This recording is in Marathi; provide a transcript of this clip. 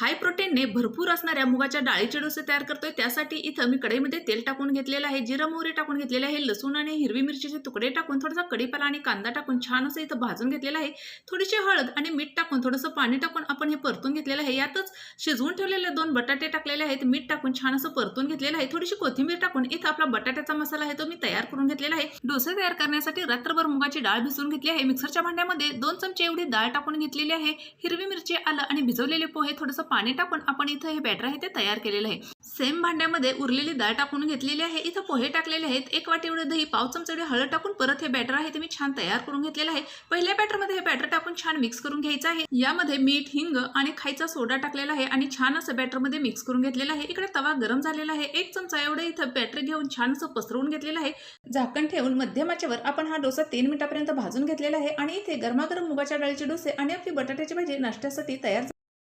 हाय प्रोटीनने भरपूर असणाऱ्या मुगाच्या डाळीचे डोसे तयार करतोय. त्यासाठी इथं मी कढईमध्ये तेल टाकून घेतलेलं आहे जिरं मोहरी टाकून घेतलेलं आहे लसूण आणि हिरवी मिरचीचे तुकडे टाकून थोडासा कढीपाला आणि कांदा टाकून छान असं इथं भाजून घेतलेलं आहे. थोडीशी हळद आणि मीठ टाकून थोडंसं पाणी टाकून आपण हे परतून घेतलेलं आहे. यातच शिजवून ठेवलेले दोन बटाटे टाकलेले आहेत. मीठ टाकून छान असं परतून घेतलेलं आहे. थोडीशी कोथिंबीर टाकून इथं आपला बटाट्याचा मसाला आहे तो मी तयार करून घेतलेला आहे. डोसे तयार करण्यासाठी रात्रभर मुगाची डाळ भिजवून घेतली आहे. मिक्सरच्या भांड्यामध्ये दोन चमचे एवढी डाळ टाकून घेतलेली आहे. हिरवी मिरची आलं आणि भिजवलेले पोहे थोडंसं पाणी टाकून आपण इथं हे बॅटर आहे ते तयार केलेलं आहे. सेम भांड्यामध्ये उरलेली डाळ टाकून घेतलेली आहे. इथं पोहे टाकलेले आहेत. एक वाटी एवढं दही पाव चमचा एवढी हळद टाकून परत हे बॅटर आहे ते मी छान तयार करून घेतलेलं आहे. पहिल्या बॅटरमध्ये हे बॅटर टाकून छान मिक्स करून घ्यायचं आहे. यामध्ये मीठ हिंग आणि खायचा सोडा टाकलेला आहे आणि छान असं बॅटरमध्ये मिक्स करून घेतलेलं आहे. इकडे तवा गरम झालेला आहे. एक चमचा एवढं इथं बॅटर घेऊन छान असं पसरवून घेतलेलं आहे. झाकण ठेवून मध्यमाच्यावर आपण हा डोसा तीन मिनिटापर्यंत भाजून घेतलेला आहे आणि इथे गरमागरम मुगाच्या डाळीचे डोसे आणि आपली बटाट्याची भाजी नाश्त्यासाठी तयार